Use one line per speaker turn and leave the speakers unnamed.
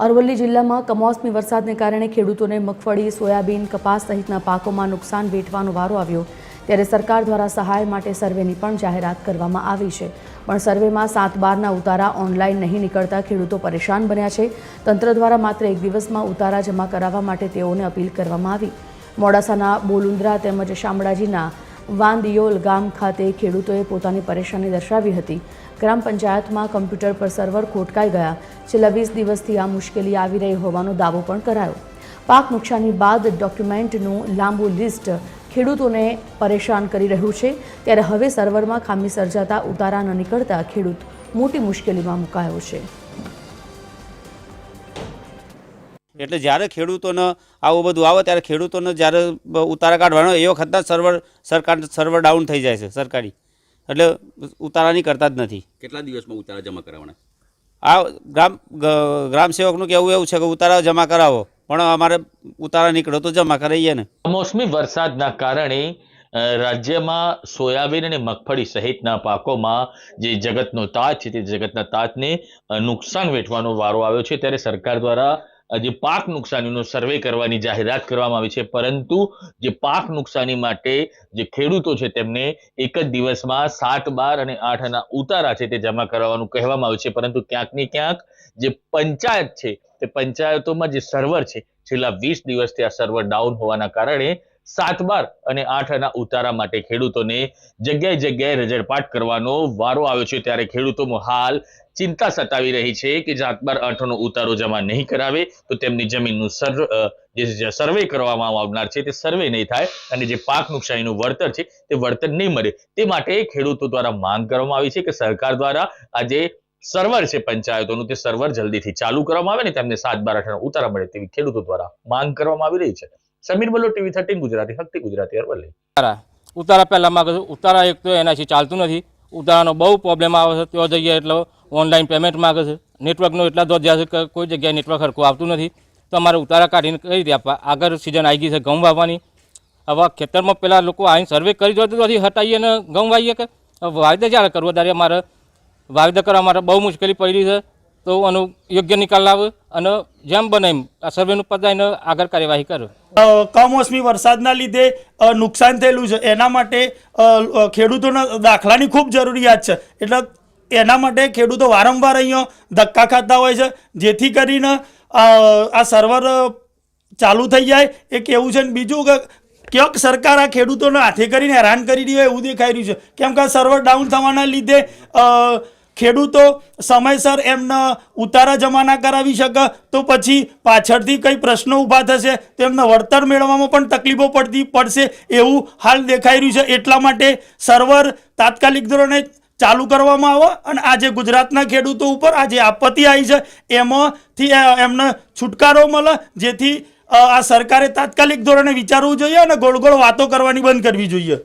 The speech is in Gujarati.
અરવલ્લી જિલ્લામાં કમોસમી વરસાદને કારણે ખેડૂતોને મગફળી, સોયાબીન, કપાસ સહિતના પાકોમાં નુકસાન વેઠવાનો વારો આવ્યો. ત્યારે સરકાર દ્વારા સહાય માટે સર્વેની પણ જાહેરાત કરવામાં આવી છે. પણ સર્વેમાં સાત બારના ઉતારા ઓનલાઈન નહીં નીકળતા ખેડૂતો પરેશાન બન્યા છે. તંત્ર દ્વારા માત્ર એક દિવસમાં ઉતારા જમા કરાવવા માટે તેઓને અપીલ કરવામાં આવી. મોડાસાના બોલુંદ્રા તેમજ શામળાજીના વાંદિયોલ ગામ ખાતે ખેડૂતોએ પોતાની પરેશાની દર્શાવી હતી. ગ્રામ પંચાયતમાં કમ્પ્યુટર પર સર્વર ખોટકાઈ ગયા. છેલ્લા વીસ દિવસથી આ મુશ્કેલી આવી રહી હોવાનો દાવો પણ કરાયો. પાક નુકસાની બાદ ડોક્યુમેન્ટનું લાંબુ લિસ્ટ ખેડૂતોને પરેશાન કરી રહ્યું છે. ત્યારે હવે સર્વરમાં ખામી સર્જાતા, ઉતારા ન નીકળતા ખેડૂત મોટી મુશ્કેલીમાં મુકાયો છે.
એટલે જ્યારે ખેડૂતોને આવું બધું આવે ત્યારે ખેડૂતોને જ્યારે ઉતારા કાઢવાનો એ વખતના સર્વર સરકાર સર્વર ડાઉન થઈ જાય છે સરકારી. એટલે ઉતારા નહીં કરતા જ નથી.
કેટલા દિવસમાં ઉતારા જમા કરાવવાના
આ ગ્રામ ગ્રામ સેવકનું કહેવું એવું છે કે ઉતારા જમા કરાવો પણ અમારે ઉતારા નીકળો તો જમા કરાવીએ ને.
કમોસમી વરસાદના કારણે રાજ્યમાં સોયાબીન અને મગફળી સહિતના પાકોમાં જે જગતનો તાજ છે તે જગતના તાજને નુકસાન વેઠવાનો વારો આવ્યો છે. ત્યારે સરકાર દ્વારા જે પાક નુકસાનીનો સર્વે કરવાની જાહેરાત કરવામાં આવી છે. પરંતુ જે પાક નુકસાની માટે જે ખેડૂતો છે તેમને એક જ દિવસમાં સાત બાર અને આઠ ના ઉતારા છે તે જમા કરાવવાનું કહેવામાં આવ્યું છે. પરંતુ ક્યાંક ને ક્યાંક જે પંચાયત છે તે પંચાયતોમાં જે સર્વર છે, છેલ્લા વીસ દિવસથી આ સર્વર ડાઉન હોવાના કારણે સાત બાર અને આઠ ના ઉતારા માટે ખેડૂતોને જગ્યાએ જગ્યાએ રજડપાટ કરવાનો વારો આવ્યો છે. ત્યારે ખેડૂતોમાં હાલ ચિંતા સતાવી રહી છે કે સાત બાર આઠ નો ઉતારો જમા નહીં કરાવે તો તેમની જમીનનું સર જે સર્વે કરવામાં આવનાર છે તે સર્વે નહીં થાય અને જે પાક નુકસાનીનું વળતર છે તે વળતર નહીં મળે. તે માટે ખેડૂતો દ્વારા માંગ કરવામાં આવી છે કે સરકાર દ્વારા આજે સર્વર છે પંચાયતોનું તે સર્વર જલ્દીથી ચાલુ કરવામાં આવે ને તેમને સાત બાર આઠ ઉતારા મળે તેવી ખેડૂતો દ્વારા માંગ કરવામાં આવી રહી છે. સમીર બોલો ટીવી થર્ટીન ગુજરાતી હકતી ગુજરાતી અરવલ્લી
ઉતારા. ઉતારા પહેલાં માગે ઉતારા એક તો એનાથી ચાલતું નથી. ઉતારાનો બહુ પ્રોબ્લેમ આવે છે. તે જગ્યાએ એટલે ઓનલાઈન પેમેન્ટ માગે છે. નેટવર્કનો એટલા ધોધ્યા છે કે કોઈ જગ્યાએ નેટવર્ક હરખું આવતું નથી. તો અમારે ઉતારા કાઢીને કઈ રીતે આપવા? આગળ સિઝન આવી ગઈ છે ઘઉં વાવવાની. હવે ખેતરમાં પેલા લોકો આવીને સર્વે કરી દો તો હટાવીએ ને ઘઉં વાવીએ કે? વાવેતર જ્યારે કરવો ત્યારે અમારે. વાવેતર કરવા માટે બહુ મુશ્કેલી પડી છે. તો આનો યોગ્ય નિકાલ લાવે અને જેમ બને એમ આ સર્વેનું પતાવીને આગળ કાર્યવાહી કરે.
કમોસમી વરસાદના લીધે નુકસાન થયેલું છે. એના માટે ખેડૂતોના દાખલાની ખૂબ જરૂરિયાત છે. એટલે એના માટે ખેડૂતો વારંવાર અહીંયા ધક્કા ખાતા હોય છે. જેથી કરીને આ સર્વર ચાલુ થઈ જાય. એ કેવું છે ને બીજું કે, ક્યાંક સરકાર આ ખેડૂતોને હાથે કરીને હેરાન કરી રહી એવું દેખાઈ રહ્યું છે. કેમ કે સર્વર ડાઉન થવાના લીધે ખેડૂતો સમયસર એમના ઉતારા જમાના કરાવી શકે તો પછી પાછળથી કંઈ પ્રશ્નો ઊભા થશે તો એમને વળતર મેળવવામાં પણ તકલીફો પડતી પડશે એવું હાલ દેખાઈ રહ્યું છે. એટલા માટે સર્વર તાત્કાલિક ધોરણે ચાલુ કરવામાં આવે અને આજે ગુજરાતના ખેડૂતો ઉપર આજે આપત્તિ આવી છે. એમાંથી એમને છુટકારો મળે જેથી આ સરકારે તાત્કાલિક ધોરણે વિચારવું જોઈએ અને ગોળ ગોળ વાતો કરવાની બંધ કરવી જોઈએ.